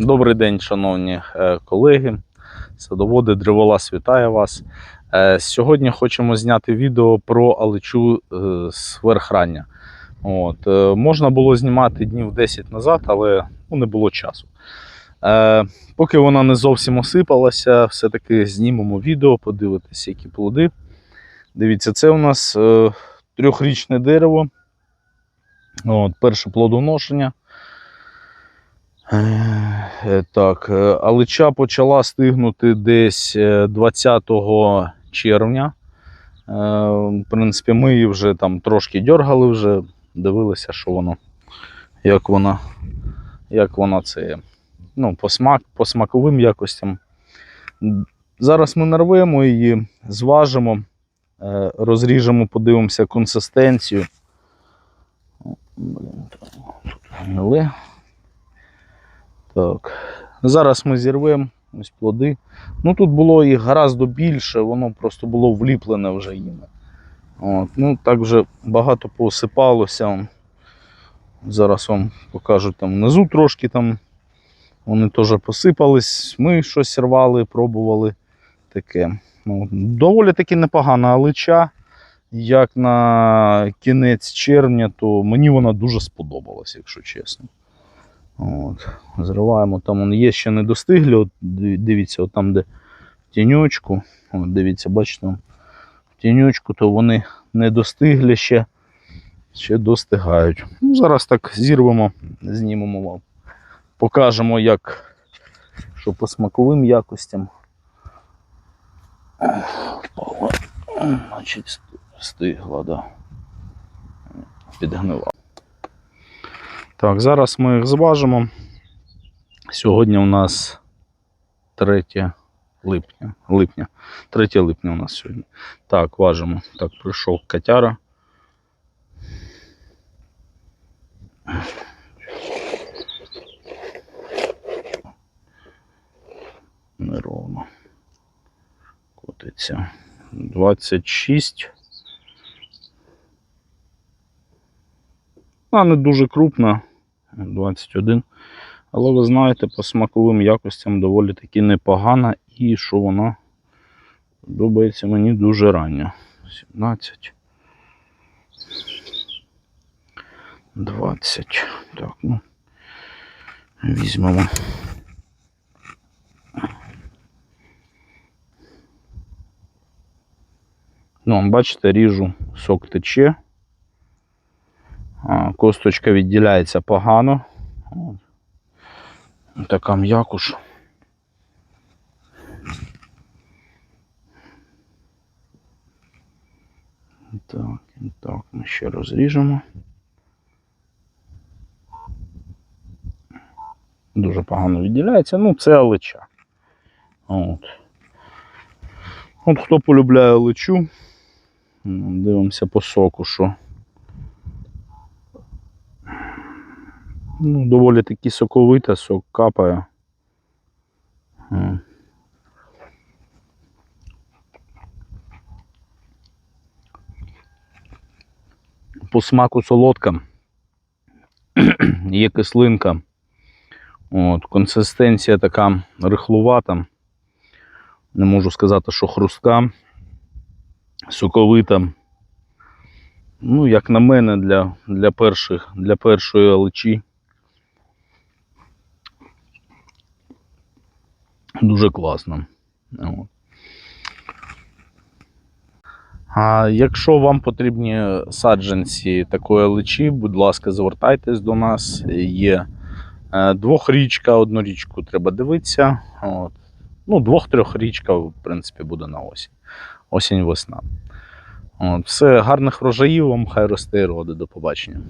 Добрий день, шановні е, колеги, садоводи, древолаз вітає вас. Е, Сьогодні хочемо зняти відео про алечу е, з. От, можна було знімати днів 10 назад, але ну, не було часу. Поки вона не зовсім осипалася, все-таки знімемо відео, подивитися, які плоди. Дивіться, це у нас трьохрічне дерево. От, перше плодоношення. Е, Так, е, алича почала стигнути десь е, 20 червня. Е, В принципі, ми її вже там трошки дергали, вже дивилися, що воно, як вона, як вона це ну, по, смак, по смаковим якостям. Зараз ми нарвемо її, зважимо, розріжемо, подивимося консистенцію. Блін, тут гнили. Так. Зараз ми зірвемо ось плоди. Ну тут було їх гораздо більше, воно просто було вліплене вже їм. От. Ну, так вже багато поосипалося. Зараз вам покажу там внизу трошки там. Вони теж посипались. Ми щось рвали, пробували таке. Ну, доволі таки непогана алича. Як на кінець червня, то мені вона дуже сподобалась, якщо чесно. От. Зриваємо, там вони є ще не достиглі. От, дивіться, от там, де в тіньочку. От, дивіться, бачите, в тіньочку, то вони не достигли ще, ще достигають. Ну, зараз так зірвемо, знімемо вам. Покажемо, як що по смаковим якостям. Значить, стигла, да. Підгнила. Так, зараз ми їх зважимо. Сьогодні у нас 3 липня. липня. 3 липня у нас сьогодні. Так, важимо. Так, прийшов котяра. Неровно. Котиться. 26. Вона не дуже крупна, 21. Але ви знаєте, по смаковим якостям доволі таки непогана і що вона подобається мені дуже рання. 17. 20. Так, ну. Візьмемо. Ну, бачите, ріжу, сок тече. Косточка відділяється погано. Така м'якуш. Так, так, ми ще розріжемо. Дуже погано відділяється. Ну, це алича. От. От хто полюбляє аличу, м, дивимося по соку, що. Ну, доволі таки соковита, сок капає. По смаку солодка. Є кислинка. От, консистенція така рихлувата. Не можу сказати, що хрустка, соковита. Ну, як на мене, для, для, перших, для першої аличі. Дуже класно. А якщо вам потрібні саджанці такої аличі, будь ласка, звертайтесь до нас. Є е, двохрічка, одну річку треба дивитися. От. Ну, двох-трьохрічка, в принципі, буде на осінь. Осінь-весна. От. Все, гарних врожаїв вам, хай росте і роди. До побачення.